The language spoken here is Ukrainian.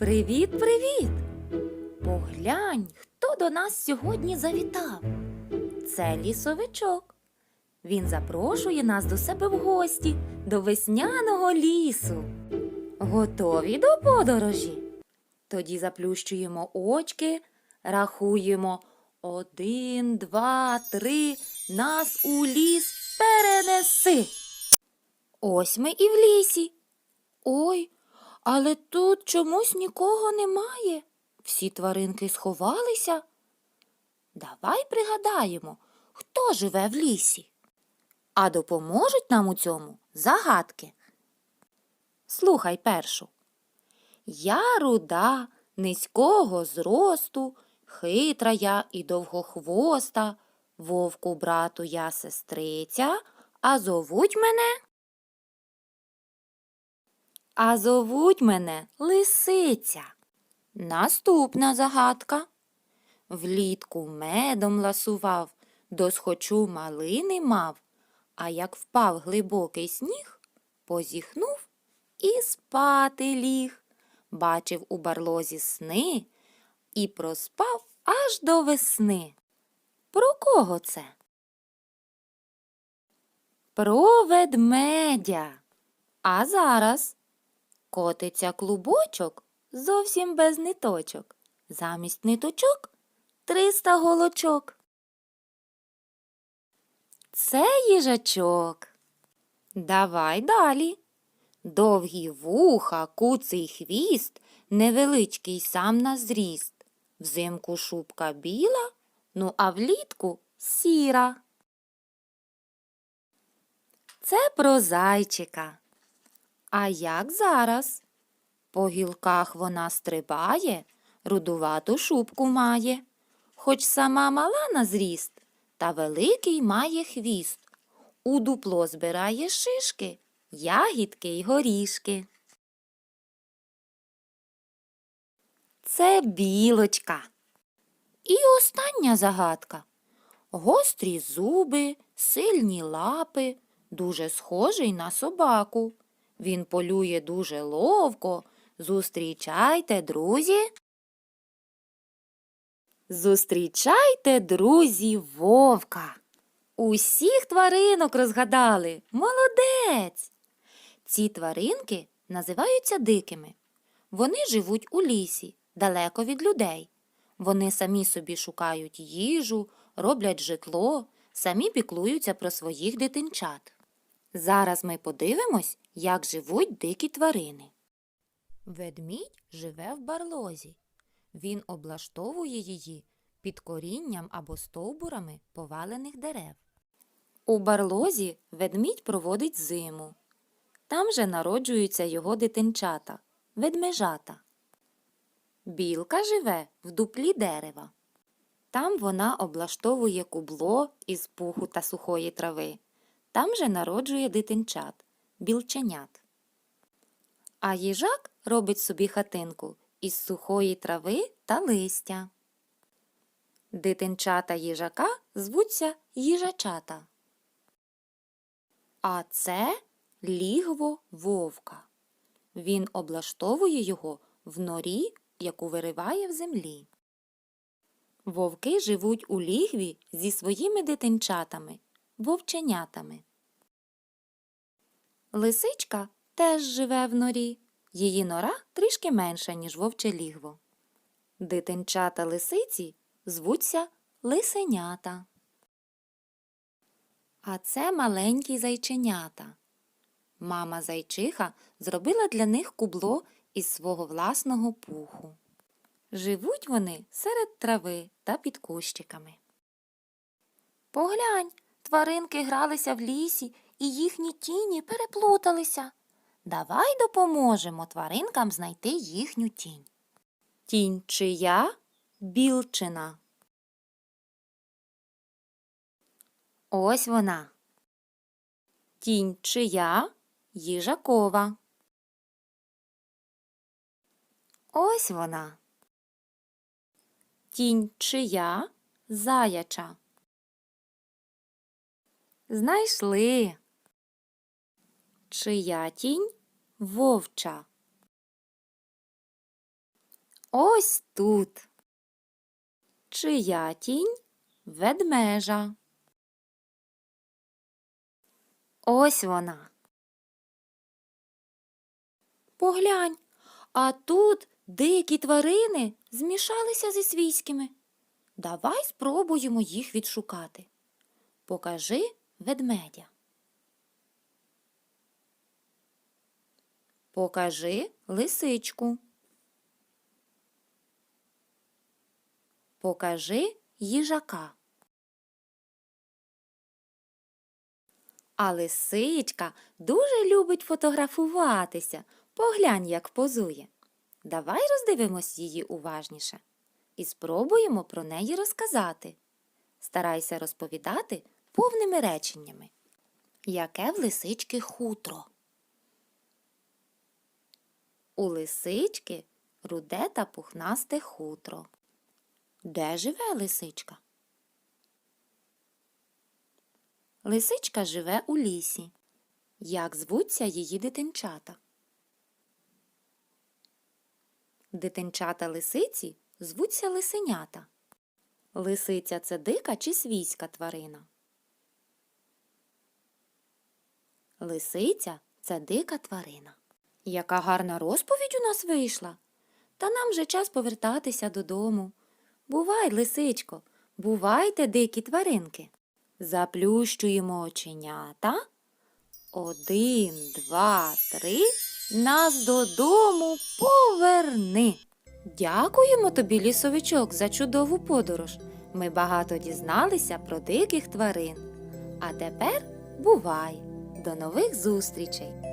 Привіт, привіт! Поглянь, хто до нас сьогодні завітав. Це лісовичок. Він запрошує нас до себе в гості до весняного лісу. Готові до подорожі? Тоді заплющуємо очки, рахуємо один, два, три, нас у ліс перенеси. Ось ми і в лісі. Ой, але тут чомусь нікого немає. Всі тваринки сховалися. Давай пригадаємо, хто живе в лісі. А допоможуть нам у цьому загадки. Слухай першу. Я руда, низького зросту, хитра я і довгохвоста, вовку брату я сестриця, а зовуть мене. А зовуть мене лисиця. Наступна загадка. Влітку медом ласував, досхочу малини мав, а як впав глибокий сніг, позіхнув і спати ліг. Бачив у барлозі сни і проспав аж до весни. Про кого це? Про ведмедя. А зараз котиться клубочок зовсім без ниточок. Замість ниточок триста голочок. Це їжачок. Давай далі. Довгі вуха, куций хвіст, невеличкий сам на зріст. Взимку шубка біла, ну а влітку сіра. Це про зайчика. А як зараз? По гілках вона стрибає, рудувату шубку має, хоч сама мала на зріст, та великий має хвіст. У дупло збирає шишки, ягідки й горішки. Це білочка. І остання загадка. Гострі зуби, сильні лапи, дуже схожий на собаку. Він полює дуже ловко. Зустрічайте, друзі. Зустрічайте, друзі, вовка. Усіх тваринок розгадали. Молодець. Ці тваринки називаються дикими. Вони живуть у лісі, далеко від людей. Вони самі собі шукають їжу, роблять житло, самі піклуються про своїх дитинчат. Зараз ми подивимось, як живуть дикі тварини. Ведмідь живе в барлозі. Він облаштовує її під корінням або стовбурами повалених дерев. У барлозі ведмідь проводить зиму. Там же народжуються його дитинчата ведмежата. Білка живе в дуплі дерева. Там вона облаштовує кубло із пуху та сухої трави. Там же народжує дитинчат білченят. А їжак робить собі хатинку із сухої трави та листя. Дитинчата їжака звуться їжачата. А це лігво вовка. Він облаштовує його в норі, яку вириває в землі. Вовки живуть у лігві зі своїми дитинчатами, вовченятами. Лисичка теж живе в норі. Її нора трішки менша, ніж вовче лігво. Дитинчата лисиці звуться лисенята. А це маленькі зайченята. Мама зайчиха зробила для них кубло із свого власного пуху. Живуть вони серед трави та під кущиками. Поглянь, тваринки гралися в лісі, і їхні тіні переплуталися. Давай допоможемо тваринкам знайти їхню тінь. Тінь чия білчина. Ось вона. Тінь чия їжакова. Ось вона. Тінь чия заяча. Знайшли. Чия тінь вовча. Ось тут. Чия тінь ведмежа. Ось вона. Поглянь, а тут дикі тварини змішалися зі свійськими. Давай спробуємо їх відшукати. Покажи ведмедя. Покажи лисичку. Покажи їжака. А лисичка дуже любить фотографуватися. Поглянь, як позує. Давай роздивимось її уважніше і спробуємо про неї розказати. Старайся розповідати повними реченнями. Яке в лисички хутро? У лисички руде та пухнасте хутро. Де живе лисичка? Лисичка живе у лісі. Як звуться її дитинчата? Дитинчата лисиці звуться лисенята. Лисиця це дика чи свійська тварина? Лисиця це дика тварина. Яка гарна розповідь у нас вийшла. Та нам вже час повертатися додому. Бувай, лисичко, бувайте, дикі тваринки. Заплющуємо оченята. Один, два, три. Нас додому поверни. Дякуємо тобі, лісовичок, за чудову подорож. Ми багато дізналися про диких тварин. А тепер бувай! До нових зустрічей!